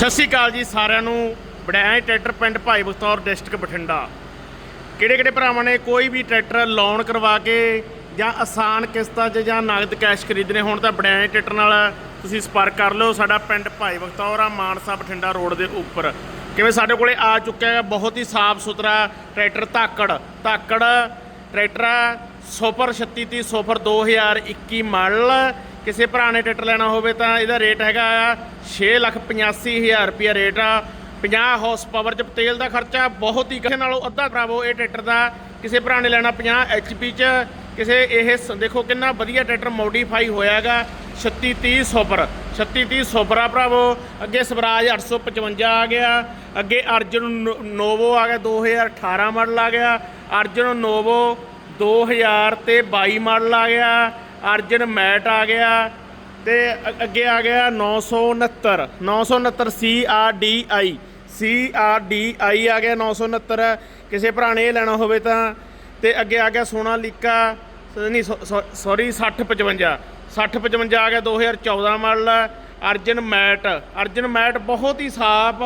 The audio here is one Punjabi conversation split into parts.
ਸਤਿ ਸ਼੍ਰੀ ਅਕਾਲ ਜੀ ਸਾਰਿਆਂ ਨੂੰ। ਬੜੈਂ ਟਰੈਕਟਰ ਪਿੰਡ ਭਾਈ ਬਖਤੌਰ ਡਿਸਟ੍ਰਿਕਟ ਬਠਿੰਡਾ। ਕਿਹੜੇ ਕਿਹੜੇ ਭਰਾਵਾਂ ਨੇ ਕੋਈ ਵੀ ਟਰੈਕਟਰ ਲੋਨ ਕਰਵਾ ਕੇ ਜਾਂ ਆਸਾਨ ਕਿਸ਼ਤਾਂ 'ਚ ਜਾਂ ਨਗਦ ਕੈਸ਼ ਖਰੀਦਣੇ ਹੋਣ ਤਾਂ ਬੜੈਂ ਟਰੈਕਟਰ ਨਾਲ ਤੁਸੀਂ ਸੰਪਰਕ ਕਰ ਲਓ ਸਾਡਾ ਪਿੰਡ ਭਾਈ ਬਖਤੌਰ ਆ ਮਾਨਸਾ ਬਠਿੰਡਾ ਰੋਡ ਦੇ ਉੱਪਰ। ਕਿਵੇਂ ਸਾਡੇ ਕੋਲੇ ਆ ਚੁੱਕਿਆ ਹੈ ਬਹੁਤ ਹੀ ਸਾਫ਼ ਸੁਥਰਾ ਟਰੈਕਟਰ ਧਾਕੜ। ਧਾਕੜ ਟਰੈਕਟਰ ਆ, ਸੁਪਰ 3630 ਸੁਪਰ 2021 ਮਾਡਲ। ਕਿਸੇ ਭਰਾ ਨੇ ਟਰੈਕਟਰ ਲੈਣਾ ਹੋਵੇ ਤਾਂ ਇਹਦਾ ਰੇਟ ਹੈਗਾ ਆ 685000 ਰੁਪਿਆ ਰੇਟ ਆ। 50 ਹਾਰਸ ਪਾਵਰ ਚ ਤੇਲ ਦਾ ਖਰਚਾ ਬਹੁਤ ਹੀ ਕਿਸੇ ਨਾਲੋਂ ਅੱਧਾ ਭਰਾਵੋ, ਇਹ ਟਰੈਕਟਰ ਦਾ ਕਿਸੇ ਭਰਾ ਨੇ ਲੈਣਾ 50 ਐਚਪੀ ਚ। ਕਿਸੇ ਇਹ ਸ- ਦੇਖੋ ਕਿੰਨਾ ਵਧੀਆ ਟਰੈਕਟਰ ਮੋਡੀਫਾਈ ਹੋਇਆ ਹੋਇਆਗਾ 3630 ਸੁਪਰ 3630 ਸੁਪਰ ਆ ਭਰਾਵੋ। ਅੱਗੇ ਸਵਰਾਜ 855 ਆ ਗਿਆ। ਅੱਗੇ ਅਰਜਨ ਨੋ- ਨੋਵੋ ਆ ਗਿਆ 2018 ਮਾਡਲ ਆ ਗਿਆ। ਅਰਜਨ ਨੋਵੋ 2000 ਤੇ 22 ਮਾਡਲ ਆ ਗਿਆ। ਅਰਜਨ ਮੈਟ ਆ ਗਿਆ ਤੇ ਅੱਗੇ ਆ ਗਿਆ 969 969 CRDI CRDI ਆ ਗਿਆ 969 ਕਿਸੇ ਭਰਾ ਨੇ ਇਹ ਲੈਣਾ ਹੋਵੇ ਤਾਂ, ਤੇ ਅੱਗੇ ਆ ਗਿਆ ਸੋਨਾਲੀਕਾ, ਸ- ਨਹੀਂ ਸੌਰੀ 6055 6055 ਆ ਗਿਆ 2014 ਮਾਡਲ ਅਰਜਨ ਮੈਟ ਅਰਜਨ ਮੈਟ ਬਹੁਤ ਹੀ ਸਾਫ਼,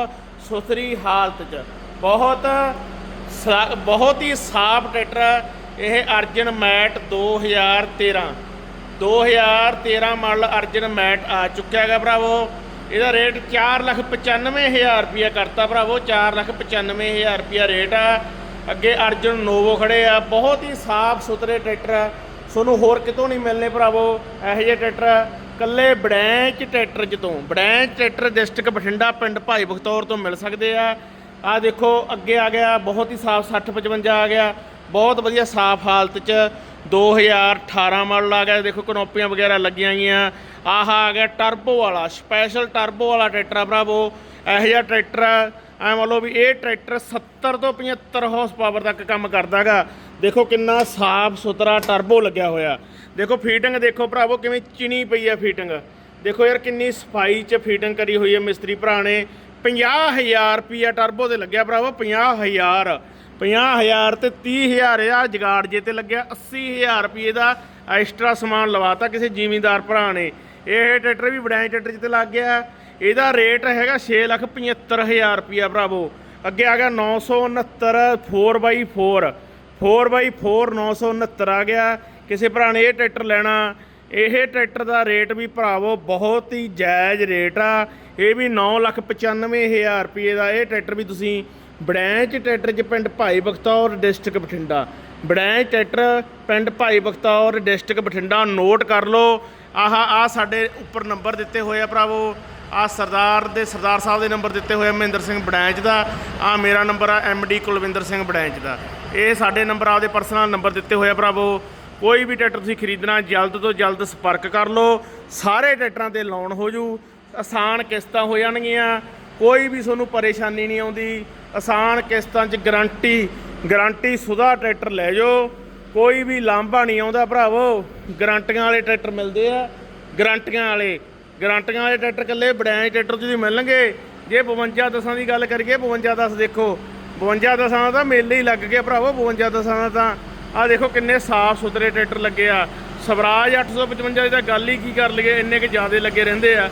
ਸੁਥਰੀ ਹਾਲਤ 'ਚ, ਬਹੁਤ ਸਾ- ਬਹੁਤ ਹੀ ਸਾਫ਼ ਟਰੈਕਟਰ, ਇਹ ਅਰਜਨ ਮੈਟ 2013 2013 ਮਾਡਲ ਅਰਜਨ ਮੈਟ ਆ ਚੁੱਕਿਆ ਹੈਗਾ ਭਰਾਵੋ। ਇਹਦਾ ਰੇਟ 495000 ਰੁਪਿਆ ਕਰਤਾ ਭਰਾਵੋ 495000 ਰੁਪਿਆ ਰੇਟ ਆ। ਅੱਗੇ ਅਰਜਨ ਨੋਵੋ ਖੜੇ ਆ, ਬਹੁਤ ਹੀ ਸਾਫ਼ ਸੁਥਰੇ ਟਰੈਕਟਰ ਆ। ਤੁਹਾਨੂੰ ਹੋਰ ਕਿਤੋਂ ਨਹੀਂ ਮਿਲਨੇ ਭਰਾਵੋ, ਇਹੋ ਜਿਹੇ ਟਰੈਕਟਰ ਕੱਲੇ ਬੜੈਂਚ ਟਰੈਕਟਰ ਚ ਤੋਂ, ਬੜੈਂਚ ਟਰੈਕਟਰ ਡਿਸਟ੍ਰਿਕਟ ਬਠਿੰਡਾ, ਪਿੰਡ ਭਾਈ ਬਖਤੌਰ ਤੋਂ ਮਿਲ ਸਕਦੇ ਆ। ਆ ਦੇਖੋ, ਅੱਗੇ ਆ ਗਿਆ, ਬਹੁਤ ਹੀ ਸਾਫ਼ 60 55 ਆ ਗਿਆ, ਬਹੁਤ ਵਧੀਆ ਸਾਫ਼ ਹਾਲਤ ਚ। 2018 ਮਾਡਲ ਆ ਗਿਆ। ਦੇਖੋ ਕਨੋਪੀਆਂ ਵਗੈਰਾ ਲੱਗੀਆਂ ਗਈਆਂ ਆਹ ਆ ਗਿਆ ਟਰਬੋ ਵਾਲਾ ਸਪੈਸ਼ਲ ਟਰਬੋ ਵਾਲਾ ਟਰੈਕਟਰ ਆ ਭਰਾਵੋ। ਇਹੋ ਜਿਹਾ ਟਰੈਕਟਰ ਐ ਮੰਨ ਲਓ ਵੀ ਇਹ ਟਰੈਕਟਰ 70 ਤੋਂ 75 ਹਾਰਸ ਪਾਵਰ ਤੱਕ ਕੰਮ ਕਰਦਾਗਾ। ਦੇਖੋ ਕਿੰਨਾ ਸਾਫ਼ ਸੁਥਰਾ ਟਰਬੋ ਲੱਗਿਆ ਹੋਇਆ। ਦੇਖੋ ਫੀਟਿੰਗ ਦੇਖੋ ਭਰਾਵੋ, ਕਿਵੇਂ ਚਿਣੀ ਪਈ ਆ ਫੀਟਿੰਗ ਦੇਖੋ ਯਾਰ ਕਿੰਨੀ ਸਫ਼ਾਈ 'ਚ ਫੀਟਿੰਗ ਕਰੀ ਹੋਈ ਹੈ ਮਿਸਤਰੀ ਭਰਾ ਨੇ। 50000 ਰੁਪਿਆ ਟਰਬੋ ਤੇ ਲੱਗਿਆ ਭਰਾਵੋ 50000 50000 ਤੇ 30000 ਆ, ਜਗਾੜ ਜੇ ਤੇ ਲੱਗਿਆ 80000 ਰੁਪਏ ਦਾ ਐਕਸਟਰਾ ਸਮਾਨ ਲਵਾਤਾ ਕਿਸੇ ਜ਼ਿਮੀਂਦਾਰ ਭਰਾ ਨੇ। ਇਹ ਟਰੈਕਟਰ ਵੀ ਬੜਾਈ ਟਰੈਕਟਰ ਜਿੱਤੇ ਲੱਗ ਗਿਆ। ਇਹਦਾ ਰੇਟ ਹੈਗਾ 675000 ਰੁਪਿਆ ਭਰਾਵੋ। ਅੱਗੇ ਆ ਗਿਆ 969 4x4 4x4 969 ਆ ਗਿਆ। ਕਿਸੇ ਭਰਾ ਨੇ ਇਹ ਟਰੈਕਟਰ ਲੈਣਾ। ਇਹ ਟਰੈਕਟਰ ਦਾ ਰੇਟ ਵੀ ਭਰਾਵੋ ਬਹੁਤ ਹੀ ਜਾਇਜ਼ ਰੇਟ ਆ। ਇਹ ਵੀ 995000 ਰੁਪਏ ਦਾ ਇਹ ਟਰੈਕਟਰ ਵੀ ਤੁਸੀਂ ਬੜੈਂਚ ਟਰੈਕਟਰ ਚ ਪਿੰਡ ਭਾਈ ਬਖਤੌਰ ਡਿਸਟ੍ਰਿਕਟ ਬਠਿੰਡਾ। ਬੜੈਂਚ ਟਰੈਕਟਰ ਪਿੰਡ ਭਾਈ ਬਖਤੌਰ ਡਿਸਟ੍ਰਿਕਟ ਬਠਿੰਡਾ। ਨੋਟ ਕਰ ਲਓ, ਆਹ ਆ ਸਾਡੇ ਉੱਪਰ ਨੰਬਰ ਦਿੱਤੇ ਹੋਏ ਆ ਭਰਾਵੋ। ਆ ਸਰਦਾਰ ਦੇ, ਸਰਦਾਰ ਸਾਹਿਬ ਦੇ ਨੰਬਰ ਦਿੱਤੇ ਹੋਏ ਆ ਮਹਿੰਦਰ ਸਿੰਘ ਬੜੈਂਚ ਦਾ। ਆ ਮੇਰਾ ਨੰਬਰ ਆ ਡੀ ਕੁਲਵਿੰਦਰ ਸਿੰਘ ਬੜੈਂਚ ਦਾ। ਇਹ ਸਾਡੇ ਨੰਬਰ ਆਪਦੇ ਪਰਸਨਲ ਨੰਬਰ ਦਿੱਤੇ ਹੋਏ ਆ ਭਰਾਵੋ। ਕੋਈ ਵੀ ਟਰੈਕਟਰ ਤੁਸੀਂ ਖਰੀਦਣਾ, ਜਲਦ ਤੋਂ ਜਲਦ ਸੰਪਰਕ ਕਰ ਲਓ। ਸਾਰੇ ਟਰੈਕਟਰਾਂ ਤੇ ਲੋਨ ਹੋ ਜੂ। ਆਸਾਨ ਕਿਸ਼ਤਾਂ ਹੋ ਜਾਣਗੀਆਂ। ਕੋਈ ਵੀ ਤੁਹਾਨੂੰ ਪਰੇਸ਼ਾਨੀ ਨਹੀਂ ਆਉਂਦੀ। ਆਸਾਨ ਕਿਸ਼ਤਾਂ 'ਚ ਗਾਰੰਟੀ ਗਾਰੰਟੀ ਸੁਦਾ ਟਰੈਕਟਰ ਲੈ ਜਾਓ। ਕੋਈ ਵੀ ਲਾਂਭਾ ਨਹੀਂ ਆਉਂਦਾ ਭਰਾਵੋ। ਗਾਰੰਟੀਆਂ ਵਾਲੇ ਟਰੈਕਟਰ ਮਿਲਦੇ ਆ। ਗਾਰੰਟੀਆਂ ਵਾਲੇ ਗਾਰੰਟੀਆਂ ਵਾਲੇ ਟਰੈਕਟਰ ਕੱਲੇ ਬੜੈਂ ਟਰੈਕਟਰ ਤੁਸੀਂ ਮਿਲਣਗੇ। ਜੇ 52 ਦਸਾਂ ਦੀ ਗੱਲ ਕਰੀਏ 52 ਦਸ ਦੇਖੋ। 52 ਦਸਾਂ ਦਾ ਤਾਂ ਮੇਲੇ ਹੀ ਲੱਗ ਗਿਆ ਭਰਾਵੋ 52 ਦਸਾਂ ਦਾ ਤਾਂ। ਆ ਦੇਖੋ ਕਿੰਨੇ ਸਾਫ਼ ਸੁਥਰੇ ਟਰੈਕਟਰ ਲੱਗੇ ਆ। ਸਵਰਾਜ 855 ਦੀ ਤਾਂ ਗੱਲ ਹੀ ਕੀ ਕਰ ਲਈਏ, ਇੰਨੇ ਕਿ ਜ਼ਿਆਦੇ ਲੱਗੇ ਰਹਿੰਦੇ ਆ।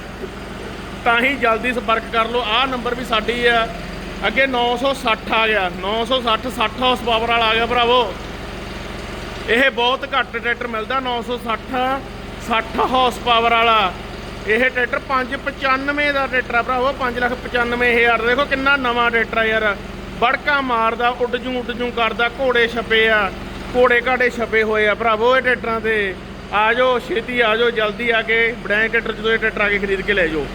ਤਾਂ ਹੀ ਜਲਦੀ ਸੰਪਰਕ ਕਰ ਲਓ। ਆਹ ਨੰਬਰ ਵੀ ਸਾਡੀ ਆ। ਅੱਗੇ 960 ਆ ਗਿਆ। 960 60 ਹਾਰਸ ਪਾਵਰ ਵਾਲਾ ਆ ਗਿਆ ਭਰਾਵੋ। ਇਹ ਬਹੁਤ ਘੱਟ ਟਰੈਕਟਰ ਮਿਲਦਾ 960 60 ਹਾਰਸ ਪਾਵਰ ਵਾਲਾ। ਇਹ ਟਰੈਕਟਰ 595 ਦਾ ਟਰੈਕਟਰ ਆ ਭਰਾਵੋ। 595000 ਦੇਖੋ ਕਿੰਨਾ ਨਵਾਂ ਟਰੈਕਟਰ ਆ ਯਾਰ। ਬੜਕਾ ਮਾਰਦਾ ਉੱਡ ਜੂ ਉੱਡ ਜੂ ਕਰਦਾ, ਘੋੜੇ ਛਪੇ ਆ। ਘੋੜੇ ਘਾੜੇ ਛਪੇ ਹੋਏ ਆ। ਭਰਾਵੋ, ਇਹ ਟਰੈਕਟਰਾਂ ਤੇ ਆ ਜਾਓ, ਛੇਤੀ ਆ ਜਾਓ, ਜਲਦੀ ਆ ਕੇ ਬੜੈਂ ਟਰੈਕਟਰ ਜਦੋਂ ਇਹ ਟਰੈਕਟਰ ਆ ਕੇ ਖਰੀਦ ਕੇ ਲੈ ਜਾਓ।